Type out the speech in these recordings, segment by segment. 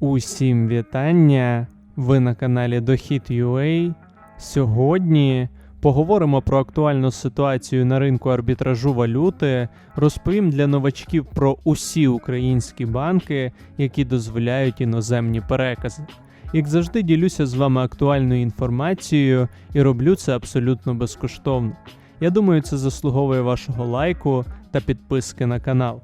Усім вітання! Ви на каналі Дохід.ua. Сьогодні поговоримо про актуальну ситуацію на ринку арбітражу валюти, розповім для новачків про усі українські банки, які дозволяють іноземні перекази. Як завжди, ділюся з вами актуальною інформацією і роблю це абсолютно безкоштовно. Я думаю, це заслуговує вашого лайку та підписки на канал.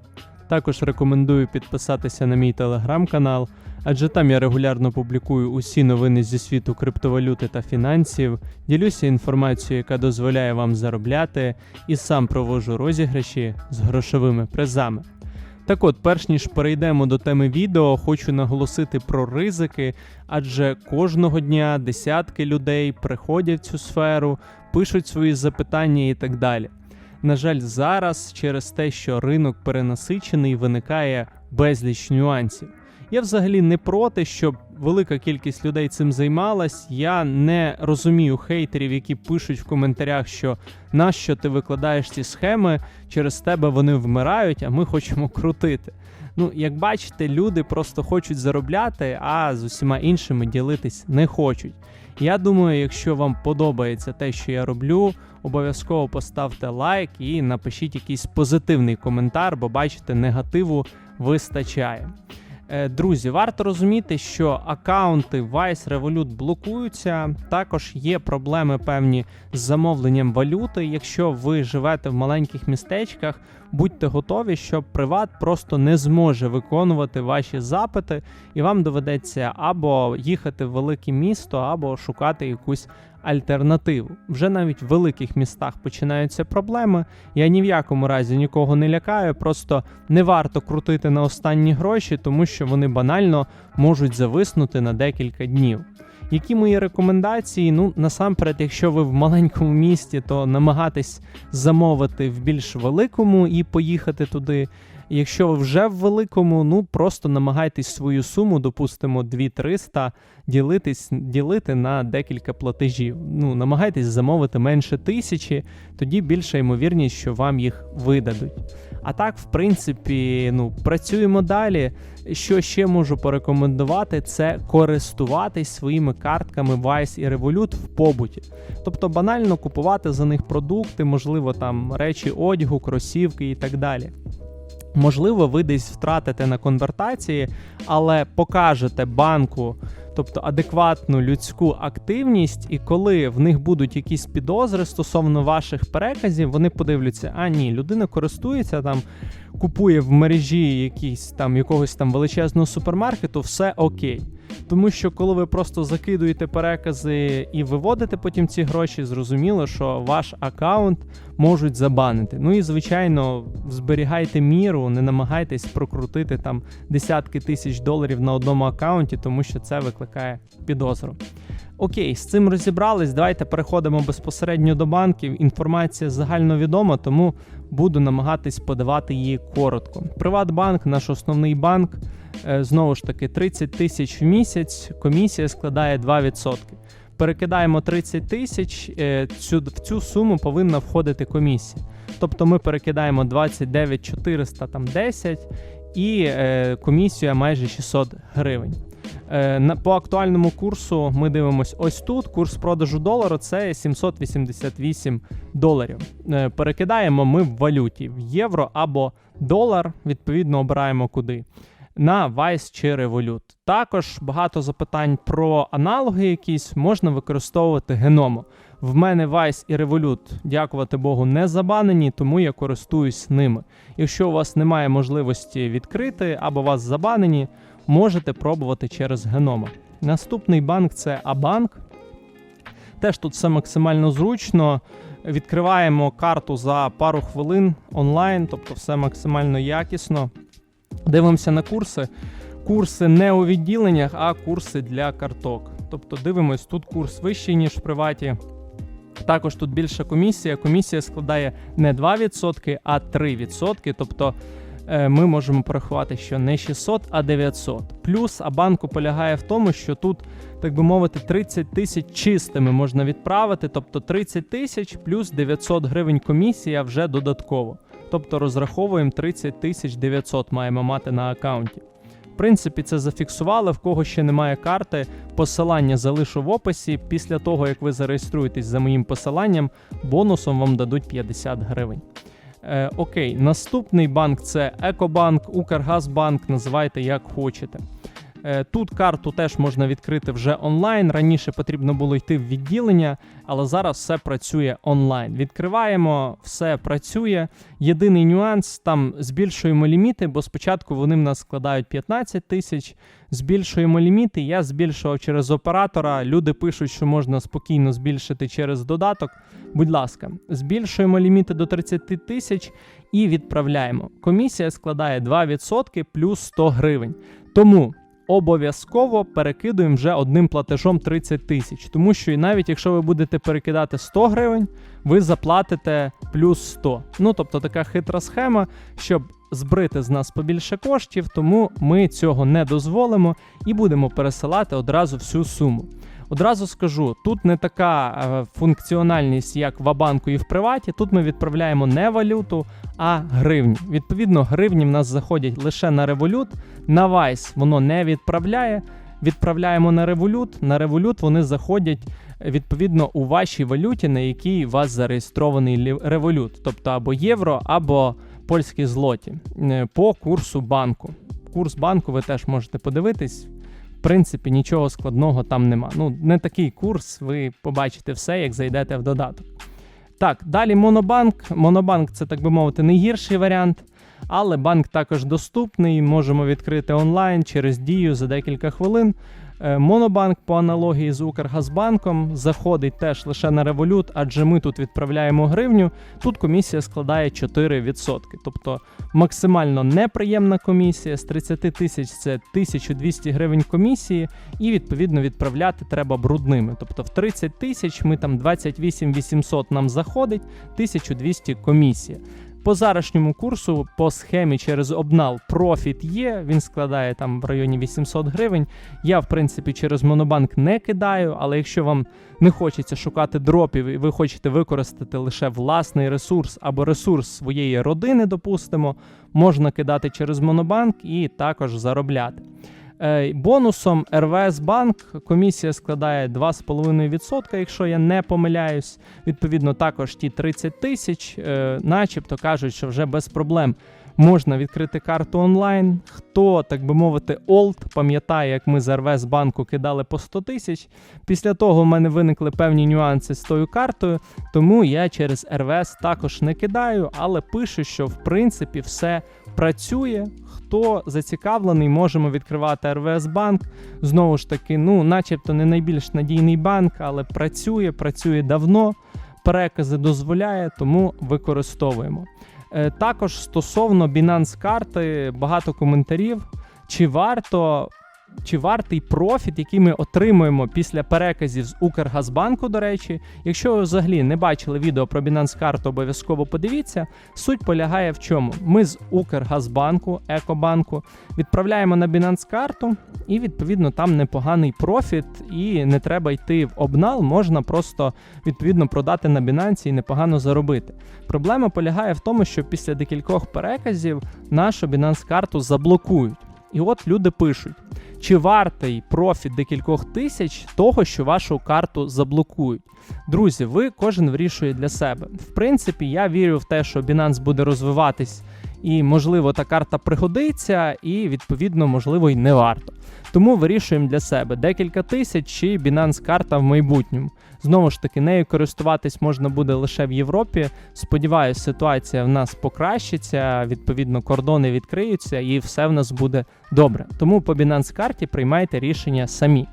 Також рекомендую підписатися на мій телеграм-канал, адже там я регулярно публікую усі новини зі світу криптовалюти та фінансів, ділюся інформацією, яка дозволяє вам заробляти, і сам проводжу розіграші з грошовими призами. Так от, перш ніж перейдемо до теми відео, хочу наголосити про ризики, адже кожного дня десятки людей приходять в цю сферу, пишуть свої запитання і так далі. На жаль, зараз через те, що ринок перенасичений, виникає безліч нюансів. Я взагалі не проти, щоб велика кількість людей цим займалась. Я не розумію хейтерів, які пишуть в коментарях, що нащо ти викладаєш ці схеми, через тебе вони вмирають, а ми хочемо крутити. Ну, як бачите, люди просто хочуть заробляти, а з усіма іншими ділитись не хочуть. Я думаю, якщо вам подобається те, що я роблю, обов'язково поставте лайк і напишіть якийсь позитивний коментар, бо бачите, негативу вистачає. Е, Друзі, варто розуміти, що аккаунти Vice Revolut блокуються. Також є проблеми певні з замовленням валюти. Якщо ви живете в маленьких містечках, будьте готові, що приват просто не зможе виконувати ваші запити, і вам доведеться або їхати в велике місто, або шукати якусь альтернативу. Вже навіть в великих містах починаються проблеми. Я ні в якому разі нікого не лякаю, просто не варто крутити на останні гроші, тому що вони банально можуть зависнути на декілька днів. Які мої рекомендації? Ну, насамперед, якщо ви в маленькому місті, то намагатись замовити в більш великому і поїхати туди. Якщо ви вже в великому, ну просто намагайтесь свою суму, допустимо, 2300, ділитись, ділити на декілька платежів. Ну, намагайтесь замовити менше тисячі, тоді більша ймовірність, що вам їх видадуть. А так, в принципі, ну працюємо далі. Що ще можу порекомендувати, це користуватись своїми картками Vice і Revolut в побуті. Тобто банально купувати за них продукти, можливо, там речі одягу, кросівки і так далі. Можливо, ви десь втратите на конвертації, але покажете банку, тобто адекватну людську активність, і коли в них будуть якісь підозри стосовно ваших переказів, вони подивляться, а ні, людина користується там, купує в мережі якісь там якогось там величезного супермаркету, все окей. Тому що коли ви просто закидуєте перекази і виводите потім ці гроші, зрозуміло, що ваш аккаунт можуть забанити. Ну і звичайно, зберігайте міру, не намагайтесь прокрутити там десятки тисяч доларів на одному аккаунті, тому що це викликає підозру. Окей, з цим розібрались. Давайте переходимо безпосередньо до банків. Інформація загальновідома, тому буду намагатись подавати її коротко. Приватбанк, наш основний банк. Е, Знову ж таки, 30 тисяч в місяць, комісія складає 2%. Перекидаємо 30 тисяч, е, в цю суму повинна входити комісія. Тобто ми перекидаємо 29 410 і е, комісія майже 600 гривень. Е, по актуальному курсу ми дивимося ось тут. Курс продажу долару це 788 доларів. Е, перекидаємо ми в валюті в євро або долар. Відповідно, обираємо куди. На Vice чи Revolut. Також багато запитань про аналоги якісь можна використовувати геномо. В мене Vice і Revolut, дякувати Богу, не забанені, тому я користуюсь ними. Якщо у вас немає можливості відкрити або вас забанені, можете пробувати через генома. Наступний банк це Абанк. Теж тут все максимально зручно. Відкриваємо карту за пару хвилин онлайн, тобто все максимально якісно. Дивимося на курси. Курси не у відділеннях, а курси для карток. Тобто дивимось, тут курс вищий, ніж в приваті. Також тут більша комісія. Комісія складає не 2%, а 3%. Тобто ми можемо порахувати, що не 600, а 900. Плюс Абанку полягає в тому, що тут, так би мовити, 30 тисяч чистими можна відправити. Тобто 30 тисяч плюс 900 гривень комісія вже додатково. Тобто розраховуємо 30 тисяч 900 маємо мати на аккаунті. В принципі, це зафіксували. В кого ще немає карти, посилання залишу в описі. Після того, як ви зареєструєтесь за моїм посиланням, бонусом вам дадуть 50 гривень. Е, окей, наступний банк це Екобанк, Укргазбанк, називайте як хочете. Е, Тут карту теж можна відкрити вже онлайн. Раніше потрібно було йти в відділення, але зараз все працює онлайн. Відкриваємо, все працює. Єдиний нюанс там збільшуємо ліміти, бо спочатку вони в нас складають 15 тисяч. Збільшуємо ліміти. Я збільшував через оператора. Люди пишуть, що можна спокійно збільшити через додаток. Будь ласка, збільшуємо ліміти до 30 тисяч і відправляємо. Комісія складає 2% плюс 100 гривень. Тому обов'язково перекидуємо вже одним платежом 30 тисяч. Тому що і навіть якщо ви будете перекидати 100 гривень, ви заплатите плюс 100. Ну тобто така хитра схема, щоб збрити з нас побільше коштів, тому ми цього не дозволимо і будемо пересилати одразу всю суму. Одразу скажу, тут не така е, функціональність, як в Абанку і в приваті. Тут ми відправляємо не валюту, а гривні. Відповідно, гривні в нас заходять лише на револют. На Вайс воно не відправляє. Відправляємо на револют. На револют вони заходять е, відповідно у вашій валюті, на якій у вас зареєстрований револют, тобто або євро, або польські злоті е, по курсу банку. Курс банку ви теж можете подивитись. Принципі, нічого складного там нема. Ну, не такий курс, ви побачите все, як зайдете в додаток. Так, далі Монобанк. Монобанк це, так би мовити, не гірший варіант, але банк також доступний. Можемо відкрити онлайн через дію за декілька хвилин. Е, Монобанк по аналогії з Укргазбанком заходить теж лише на револют, адже ми тут відправляємо гривню. Тут комісія складає 4%. Тобто максимально неприємна комісія. З 30 тисяч це 1200 гривень комісії, і відповідно відправляти треба брудними. Тобто в 30 тисяч ми там 28 800 нам заходить, 1200 комісія. По зарашньому курсу по схемі через обнал профіт є. Він складає там в районі 800 гривень. Я, в принципі, через Монобанк не кидаю, але якщо вам не хочеться шукати дропів і ви хочете використати лише власний ресурс або ресурс своєї родини, допустимо, можна кидати через Монобанк і також заробляти. Е, Бонусом РВС Банк комісія складає 2,5%, якщо я не помиляюсь. Відповідно, також ті 30 тисяч, е, начебто кажуть, що вже без проблем можна відкрити карту онлайн. Хто, так би мовити, олд, пам'ятає, як ми з РВС банку кидали по 100 тисяч. Після того в мене виникли певні нюанси з тою картою, тому я через РВС також не кидаю, але пишу, що в принципі все працює. Хто зацікавлений, можемо відкривати РВС банк. Знову ж таки, ну, начебто не найбільш надійний банк, але працює, працює давно. Перекази дозволяє, тому використовуємо. Е, Також стосовно Binance карти багато коментарів. Чи варто чи вартий профіт, який ми отримуємо після переказів з Укргазбанку, до речі. Якщо ви взагалі не бачили відео про Binance карту, обов'язково подивіться. Суть полягає в чому? Ми з Укргазбанку, Екобанку відправляємо на Binance карту, і відповідно там непоганий профіт, і не треба йти в обнал, можна просто відповідно продати на Binance і непогано заробити. Проблема полягає в тому, що після декількох переказів нашу Binance карту заблокують. І от люди пишуть, чи вартий профіт декількох тисяч того, що вашу карту заблокують. Друзі, ви кожен вирішує для себе. В принципі, я вірю в те, що Binance буде розвиватись, і, можливо, та карта пригодиться, і відповідно, можливо, й не варто. Тому вирішуємо для себе декілька тисяч чи Binance карта в майбутньому. Знову ж таки, нею користуватись можна буде лише в Європі. Сподіваюсь, ситуація в нас покращиться, відповідно, кордони відкриються і все в нас буде добре. Тому по Binance карті приймайте рішення самі.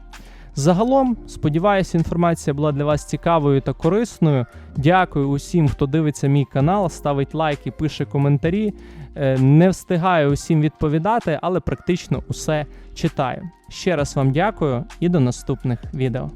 Загалом, сподіваюся, інформація була для вас цікавою та корисною. Дякую усім, хто дивиться мій канал, ставить лайки, пише коментарі. Е, Не встигаю усім відповідати, але практично усе читаю. Ще раз вам дякую і до наступних відео.